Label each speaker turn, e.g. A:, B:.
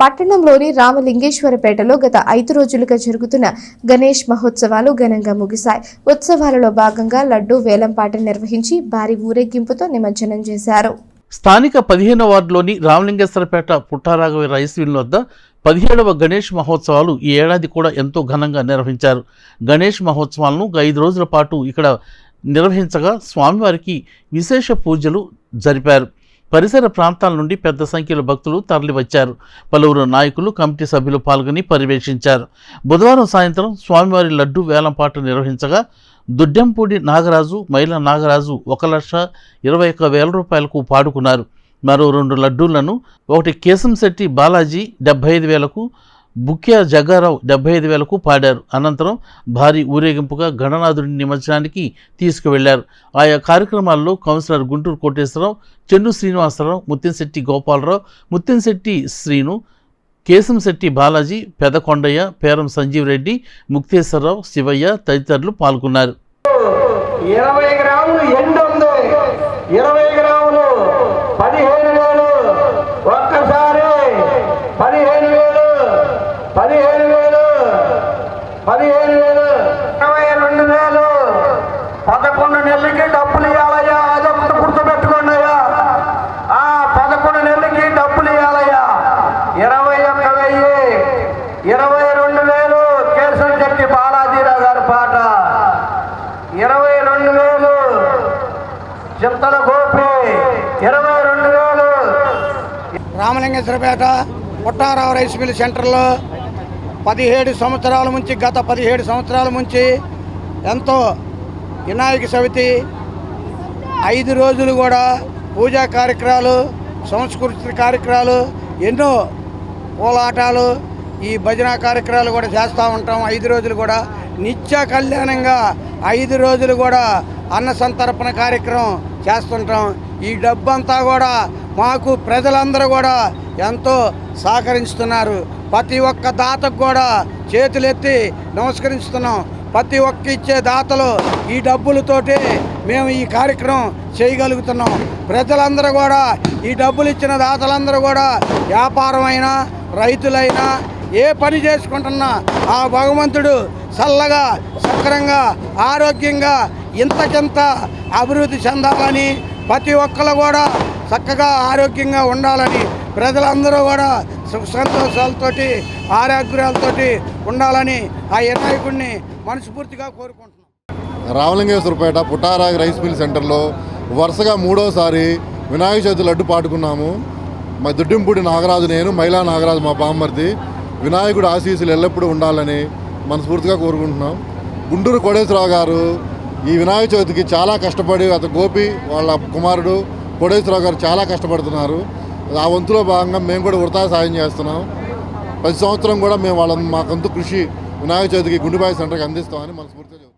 A: పట్టణంలోని రామలింగేశ్వరపేటలో గత ఐదు రోజులుగా జరుగుతున్న గణేష్ మహోత్సవాలు ఘనంగా ముగిశాయి. ఉత్సవాలలో భాగంగా లడ్డూ వేలంపాట నిర్వహించి భారీ ఊరేగింపుతో నిమజ్జనం చేశారు.
B: స్థానిక పదిహేనవ వార్డులోని రామలింగేశ్వరపేట పుట్టారాఘవ రైస్ మిల్ వద్ద పదిహేడవ గణేష్ మహోత్సవాలు ఈ ఏడాది కూడా ఎంతో ఘనంగా నిర్వహించారు. గణేష్ మహోత్సవాలను ఐదు రోజుల పాటు ఇక్కడ నిర్వహించగా స్వామివారికి విశేష పూజలు జరిపారు. పరిసర ప్రాంతాల నుండి పెద్ద సంఖ్యలో భక్తులు తరలివచ్చారు. పలువురు నాయకులు కమిటీ సభ్యులు పాల్గొని పర్యవేక్షించారు. బుధవారం సాయంత్రం స్వామివారి లడ్డు వేలంపాట నిర్వహించగా దుడ్డెంపూడి నాగరాజు మైల నాగరాజు ఒక లక్ష ఇరవై ఒక్క వేల రూపాయలకు పాడుకున్నారు. మరో రెండు లడ్డూలను ఒకటి కేశంశెట్టి బాలాజీ డెబ్బై ఐదు వేలకు బుక్యా జగ్గారావు డెబ్బై ఐదు వేలకు పాడారు. అనంతరం భారీ ఊరేగింపుగా గణనాథుడి నిమజ్జనానికి తీసుకువెళ్ళారు. ఆయా కార్యక్రమాల్లో కౌన్సిలర్ గుంటూరు కోటేశ్వరరావు చెన్ను శ్రీనివాసరావు ముత్యంశెట్టి గోపాలరావు ముత్యంశెట్టి శ్రీను కేశంశెట్టి బాలాజీ పెదకొండయ్య పేరం సంజీవ్ రెడ్డి ముక్తేశ్వరరావు శివయ్య తదితరులు పాల్గొన్నారు.
C: ఇరవై గ్రాములు ఎండు ఉంది. ఇరవై గ్రాములు పదిహేను వేలు ఒక్కసారి పదిహేను వేలు పదిహేను వేలు పదిహేను వేలు ఇరవై రెండు వేలు. పదకొండు నెలలకి డబ్బులు ఇవ్వాలయ్యా. అదొకటి గుర్తుపెట్టుకోండి అయ్యా. ఆ పదకొండు నెలలకి డబ్బులు ఇవ్వాలయ్యా. ఇరవై ఒక్క వెయ్యి ఇరవై రెండు వేలు. కేశవ శెట్టి బాలాజీరావు గారి పాట. ఇరవై రెండు వేలు. చింతల గోపి ఇరవై రెండు వేలు.
D: రామలింగేశ్వరపేట పుట్టారావు రైస్ మిల్ సెంటర్లో పదిహేడు సంవత్సరాల నుంచి గత పదిహేడు సంవత్సరాల నుంచి ఎంతో వినాయక చవితి ఐదు రోజులు కూడా పూజా కార్యక్రమాలు సంస్కృతి కార్యక్రమాలు ఎన్నో పోలాటాలు ఈ భజన కార్యక్రమాలు కూడా చేస్తూ ఉంటాం. ఐదు రోజులు కూడా నిత్య కళ్యాణంగా ఐదు రోజులు కూడా అన్న సంతర్పణ కార్యక్రమం చేస్తుంటాం. ఈ డబ్బంతా కూడా మాకు ప్రజలందరూ కూడా ఎంతో సహకరిస్తున్నారు. ప్రతి ఒక్క దాతకు కూడా చేతులెత్తి నమస్కరిస్తున్నాం. ప్రతి ఒక్క ఇచ్చే దాతలు ఈ డబ్బులతోటి మేము ఈ కార్యక్రమం చేయగలుగుతున్నాం. ప్రజలందరూ కూడా ఈ డబ్బులు ఇచ్చిన దాతలందరూ కూడా వ్యాపారమైనా రైతులైనా ఏ పని చేసుకుంటున్నా ఆ భగవంతుడు చల్లగా సక్రంగా ఆరోగ్యంగా ఇంతకింత అభివృద్ధి చెందాలని ప్రతి ఒక్కరు కూడా చక్కగా ఆరోగ్యంగా ఉండాలని ప్రజలందరూ కూడా సుఖ సంతోషాలతోటి ఆరోగ్యాలతోటి ఉండాలని ఆ వినాయకుడిని మనస్ఫూర్తిగా కోరుకుంటున్నాం.
E: రామలింగేశ్వరపేట పుట్టారాగి రైస్ మిల్ సెంటర్లో వరుసగా మూడోసారి వినాయక చవితి లడ్డు పాడుకున్నాము మా దుడ్డింపూడి నాగరాజు నేను మైలా నాగరాజు మా బామ్మర్ది వినాయకుడు ఆశీస్సులు ఎల్లప్పుడూ ఉండాలని మనస్ఫూర్తిగా కోరుకుంటున్నాం. గుంటూరు కోడేశ్వరరావు గారు ఈ వినాయక చవితికి చాలా కష్టపడి అతను గోపి వాళ్ళ కుమారుడు కోడేశ్వరరావు గారు చాలా కష్టపడుతున్నారు. ఆ వంతులో భాగంగా మేము కూడా వృతా సాయం చేస్తున్నాం. ప్రతి సంవత్సరం కూడా మేము వాళ్ళ మాకంతు కృషి వినాయక చవితికి గుండెబాయి సెంటర్కి అందిస్తామని మనస్ఫూర్తిగా